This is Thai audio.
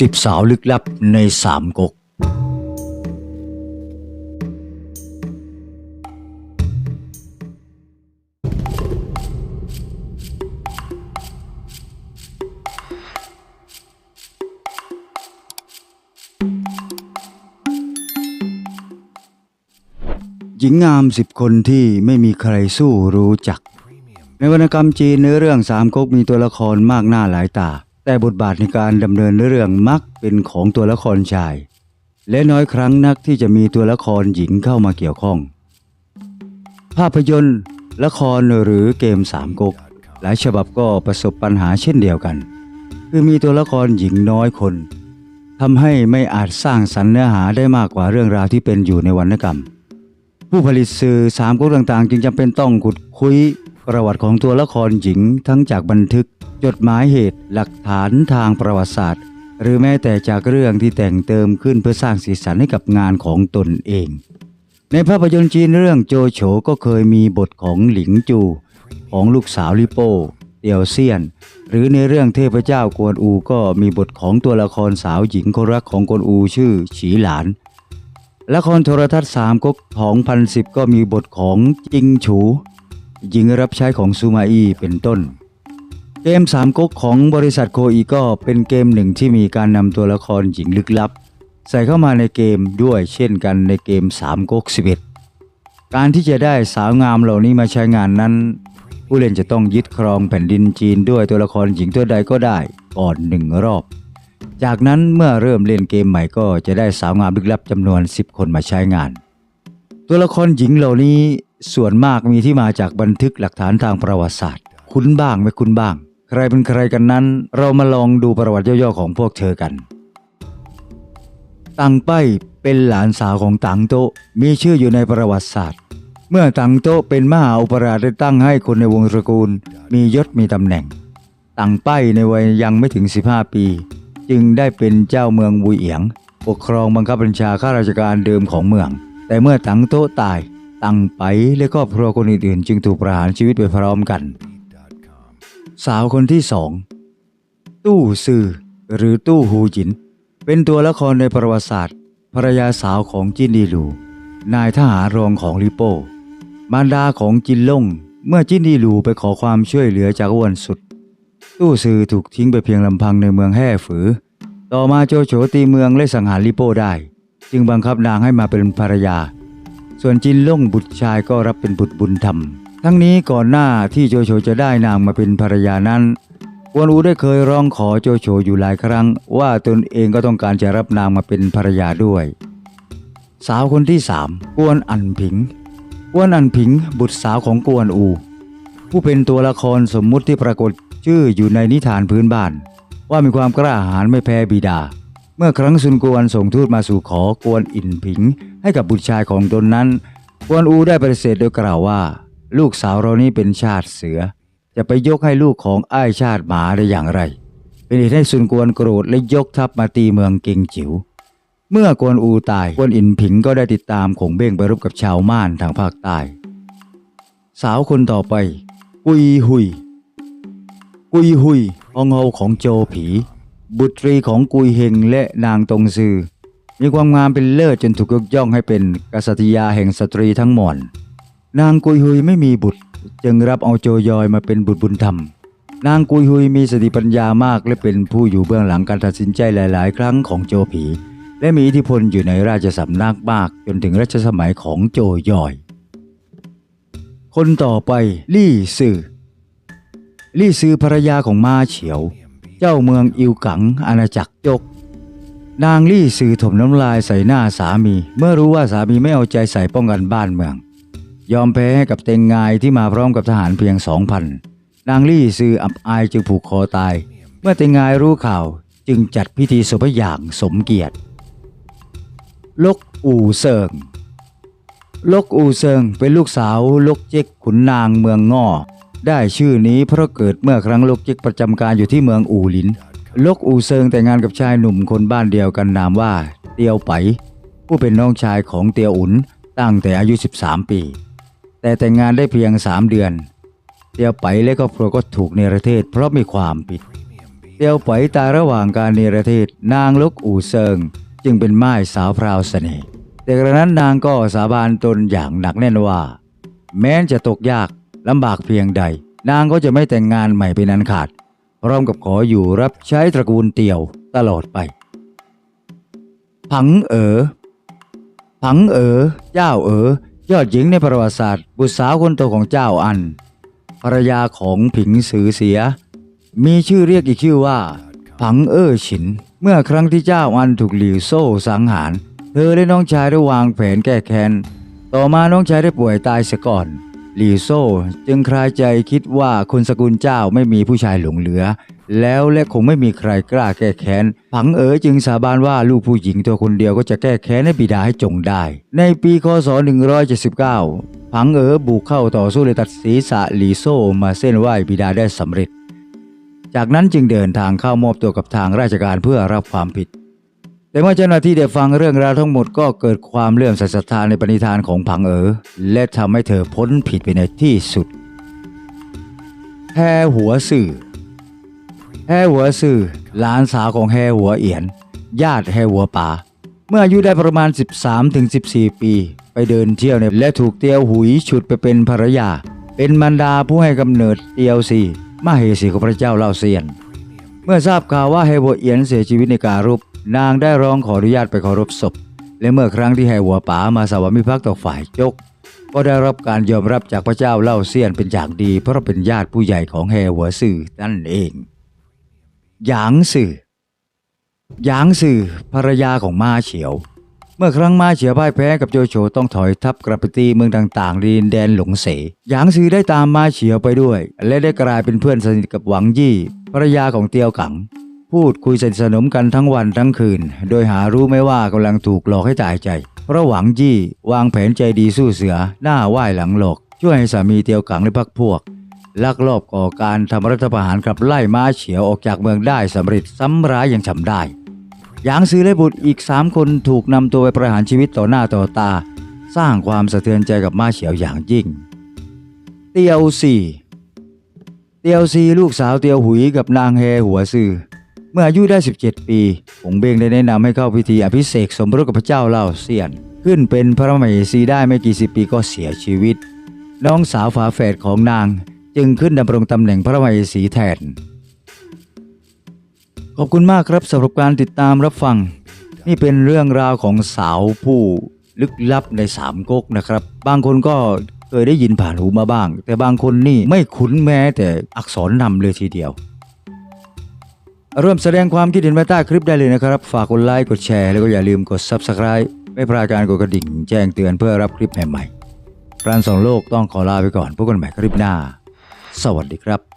สิบสาวลึกลับในสามก๊ก หญิงงามสิบคนที่ไม่มีใครสู้รู้จัก ในวรรณกรรมจีนเนื้อเรื่องสามก๊กมีตัวละครมากหน้าหลายตา แต่บทบาทในการดำเนินเรื่องมักเป็นของตัวละครชาย และน้อยครั้งนักที่จะมีตัวละครหญิงเข้ามาเกี่ยวข้อง ภาพยนตร์ ละครหรือเกมสามก๊กหลายฉบับก็ประสบปัญหาเช่นเดียวกัน คือมีตัวละครหญิงน้อยคนทำให้ไม่อาจสร้างสรรค์เนื้อหาได้มากกว่าเรื่องราวที่เป็นอยู่ในวรรณกรรม ผู้ผลิตสื่อสามก๊กต่างๆ จึงจำเป็นต้องขุดคุยประวัติของตัวละครหญิงทั้งจากบันทึก จดหมายเหตุหลักฐานทางประวัติศาสตร์ หรือแม้แต่จากเรื่องที่แต่งเติมขึ้นเพื่อสร้างสีสันให้กับงานของตนเอง ในภาพยนตร์จีนเรื่องโจโฉก็เคยมีบทของหลิงจู ของลูกสาวลิโป้เตียวเซียน หรือในเรื่องเทพเจ้ากวนอูก็มีบทของตัวละครสาวหญิงคนรักของกวนอูชื่อฉีหลานละครโทรทัศน์สามก๊กของพันสิบก็มีบทของจิงฉูหญิงรับใช้ของซูมาอี้เป็นต้น เกมสามก๊กของบริษัทโคอีก็เป็นเกมหนึ่งที่มีการนำตัวละครหญิงลึกลับ ใส่เข้ามาในเกมด้วยเช่นกันในเกมสามก๊ก11 การที่จะได้สาวงามเหล่านี้มาใช้งานนั้น ผู้เล่นจะต้องยึดครองแผ่นดินจีนด้วยตัวละครหญิงตัวใดก็ได้ก่อนหนึ่งรอบ จากนั้นเมื่อเริ่มเล่นเกมใหม่ก็จะได้สาวงามลึกลับจำนวน 10 คนมาใช้งาน ตัวละครหญิงเหล่านี้ส่วนมากมีที่มาจากบันทึกหลักฐานทางประวัติศาสตร์ คุ้นบ้างไม่คุ้นบ้าง ใครเป็นใครกันนั้น เรามาลองดูประวัติย่อๆของพวกเธอกัน ตังไปเป็นหลานสาวของตังโตมีชื่ออยู่ในประวัติศาสตร์ เมื่อตังโตเป็นมหาอุปราชได้ตั้งให้คนในวงตระกูล มียศมีตำแหน่ง ตังไปในวัยยังไม่ถึง 15 ปี จึงได้เป็นเจ้าเมืองบุยเอียง ปกครองบังคับบัญชาข้าราชการเดิมของเมือง แต่เมื่อตังโตตาย ตังไปและครอบครัวคนอื่นๆ จึงถูกประหารชีวิตไปพร้อมกัน สาวคนที่สอง ตู้ซือหรือตู้ฮูจิน เป็นตัวละครในประวัติศาสตร์ ภรรยาสาวของจินดีลู นายทหารรองของลิโป้มารดาของจินล่ง เมื่อจินดีลูไปขอความช่วยเหลือจากอ้วนสุด ตู้ซือถูกทิ้งไปเพียงลำพังในเมืองแห่ฝือ ต่อมาโจโฉตีเมืองและสังหารลิโป้ได้ จึงบังคับนางให้มาเป็นภรรยา ส่วนจินล่งบุตรชายก็รับเป็นบุตรบุญธรรม ทั้งนี้ก่อนหน้าที่โจโฉจะได้นางมาเป็นภรรยานั้นกวนอูได้เคยร้องขอโจโฉอยู่หลายครั้ง ว่าตนเองก็ต้องการจะรับนางมาเป็นภรรยาด้วย สาวคนที่สามกวนอันผิงกวนอันผิงบุตรสาวของกวนอู ผู้เป็นตัวละครสมมุติที่ปรากฏชื่ออยู่ในนิทานพื้นบ้าน ว่ามีความกล้าหาญไม่แพ้บิดา เมื่อครั้งซุนกวนส่งทูตมาสู่ขอกวนอินผิง ให้กับบุตรชายของตนนั้น กวนอูได้ปฏิเสธโดยกล่าวว่า ลูกสาวเรานี้เป็นชาติเสือ จะไปยกให้ลูกของอ้ายชาติหมาได้อย่างไร เป็นเหตุให้ซุนกวนโกรธและยกทัพมาตีเมืองเกงจิ๋วเมื่อกวนอูตายกวนอินผิงก็ได้ติดตามขงเบ้งไปรบกับชาวม่านทางภาคใต้ สาวคนต่อไปกุยหุย กุยหุยอองเฮาของโจผี บุตรีของกุยเฮงและนางตงซือมีความงามเป็นเลิศจนถูกยกย่องให้เป็นกษัตริยาแห่งสตรีทั้งหมด นางกุยหุยไม่มีบุตร จึงรับเอาโจยอยมาเป็นบุตรบุญธรรม นางกุยหุยมีสติปัญญามากและเป็นผู้อยู่เบื้องหลังการตัดสินใจหลาย ๆ ครั้งของโจผี และมีอิทธิพลอยู่ในราชสำนักมากจนถึงรัชสมัยของโจยอย คนต่อไปลี่ซือลี่ซือภรรยาของมาเฉียว เจ้าเมืองอิวกังอาณาจักรจกนางลี่ซือถมน้ำลายใส่หน้าสามี เมื่อรู้ว่าสามีไม่เอาใจใส่ป้องกันบ้านเมือง ยอมแพ้ให้กับเตงงายที่มาพร้อมกับทหารเพียงสองพันนางลี่ซืออับอายจึงผูกคอตาย เมื่อเตงงายรู้ข่าวจึงจัดพิธีศพอย่างสมเกียรติ ลกอู่เซิง ลกอูเซิงเป็นลูกสาวลกเจ๊กขุนนางเมืองง่อ ได้ชื่อนี้เพราะเกิดเมื่อครั้งลกเจ๊กประจำการอยู่ที่เมืองอูหลิน ลกอูเซิงแต่งงานกับชายหนุ่มคนบ้านเดียวกันนามว่า เตียวไป ผู้เป็นน้องชายของเตียวอุนตั้งแต่อายุ 13 ปี แต่แต่งงานได้เพียง3เดือน เตียวไปและครอบครัวก็ถูกเนรเทศ เพราะมีความผิด เตียวป๋อยตายระหว่างการเนรเทศ นางลกอู่เซิง จึงเป็นไม้สาวพราวเสน่ห์แต่กระนั้นนางก็สาบานตนอย่างหนักแน่นว่า แม้นจะตกยากลำบากเพียงใด นางก็จะไม่แต่งงานใหม่เป็นอันขาด พร้อมกับขออยู่รับใช้ตระกูลเตียวตลอดไป ผังเอ๋อผังเอ๋อเจ้าเอ๋อ ยอดหญิงในประวัติศาสตร์บุตรสาวคนโตของเจ้าอัน ภรรยาของผิงซือเสีย มีชื่อเรียกอีกชื่อว่า ผังเอ้อฉิน เมื่อครั้งที่เจ้าอันถูกหลิวโซ่สังหาร เธอและน้องชายได้วางแผนแก้แค้น ต่อมาน้องชายได้ป่วยตายเสียก่อน หลีโซ่จึงคลายใจคิดว่าคนสกุลเจ้าไม่มีผู้ชายหลงเหลือ แล้วและคงไม่มีใครกล้าแก้แค้น ผังเอ๋อจึงสาบานว่าลูกผู้หญิงตัวคนเดียวก็จะแก้แค้นให้บิดาให้จงได้ ในปีคศ 179 ผังเอ๋อบุกเข้าต่อสู้เลยตัดศีรษะหลีโซ่มาเส้นไหวบิดาได้สำเร็จ จากนั้นจึงเดินทางเข้ามอบตัวกับทางราชการเพื่อรับความผิด แต่เมื่อเจ้าหน้าที่ได้ฟังเรื่องราวทั้งหมดก็เกิดความเลื่อมใสศรัทธาในปณิธานของผังเอ๋อและทำให้เธอพ้นผิดไปในที่สุดแฮหัวสื่อแฮหัวสื่อหลานสาวของแฮหัวเอียน ญาติแฮหัวป่า เมื่ออายุได้ประมาณ 13-14 ปี ไปเดินเที่ยวในและถูกเตียวหุยฉุดไปเป็นภรรยา เป็นมารดาผู้ให้กำเนิดเตียวซีมาเฮสีของพระเจ้าเล่าเซียน เมื่อทราบข่าวว่าไฮโวเอียนเสียชีวิตในการรบ นางได้ร้องขออนุญาตไปเคารพศพ และเมื่อครั้งที่ไฮหัวป๋ามาสวามิภักดิ์ต่อฝ่ายจก ก็ได้รับการยอมรับจากพระเจ้าเล่าเซียนเป็นอย่างดี เพราะเป็นญาติผู้ใหญ่ของแฮหัวสื่อนั่นเอง หยางสื่อหยางสื่อภรรยาของมาเฉียว เมื่อครั้งมาเฉียวพ่ายแพ้กับโจโฉต้องถอยทัพกลับไปตีเมืองต่างๆดินแดนหลงเสหยางซื่อได้ตามมาเฉียวไปด้วย และได้กลายเป็นเพื่อนสนิทกับหวังยี่ภรรยาของเตียวกัง พูดคุยสนิทสนมกันทั้งวันทั้งคืน โดยหารู้ไม่ว่ากำลังถูกหลอกให้ตายใจ ระหวังยี่วางแผนใจดีสู้เสือ หน้าไหว้หลังหลอก ช่วยให้สามีเตียวกังและพักพวก ลักลอบก่อการทำรัฐประหารขับไล่ม้าเฉียวออกจากเมืองได้สำเร็จซ้ำร้ายอย่างฉ่ำได้ยางซื้อและบุตรอีกสามคนถูกนำตัวไปประหารชีวิตต่อหน้าต่อตา สร้างความสะเทือนใจกับม้าเฉียวอย่างยิ่ง เตียวซีเตียวซีลูกสาวเตียวหุยกับนางแฮหัวซือ เมื่ออายุได้ 17 ปีหงเบงได้แนะนำให้เข้าพิธีอภิเษกสมรสกับพระเจ้าเล่าเซียน ขึ้นเป็นพระมเหสีได้ไม่กี่สิบปีก็เสียชีวิต น้องสาวฝาแฝดของนางจึงขึ้นดำรงตำแหน่งพระมเหสีแทน ขอบคุณมากครับสำหรับการติดตามรับฟัง นี่เป็นเรื่องราวของสาวผู้ลึกลับในสามก๊กนะครับ บางคนก็เคยได้ยินผ่านหูมาบ้าง แต่บางคนนี่ไม่คุ้นแม้แต่อักษรนำเลยทีเดียว ร่วมแสดงความคิดเห็นไว้ใต้คลิปได้เลยนะครับ ฝากกดไลค์กดแชร์แล้วก็อย่าลืมกด Subscribe ไม่พลาดการกดกระดิ่งแจ้งเตือนเพื่อรับคลิปใหม่ๆพรานสองโลกต้องขอลาไปก่อนพบกันใหม่คลิปหน้า สวัสดีครับ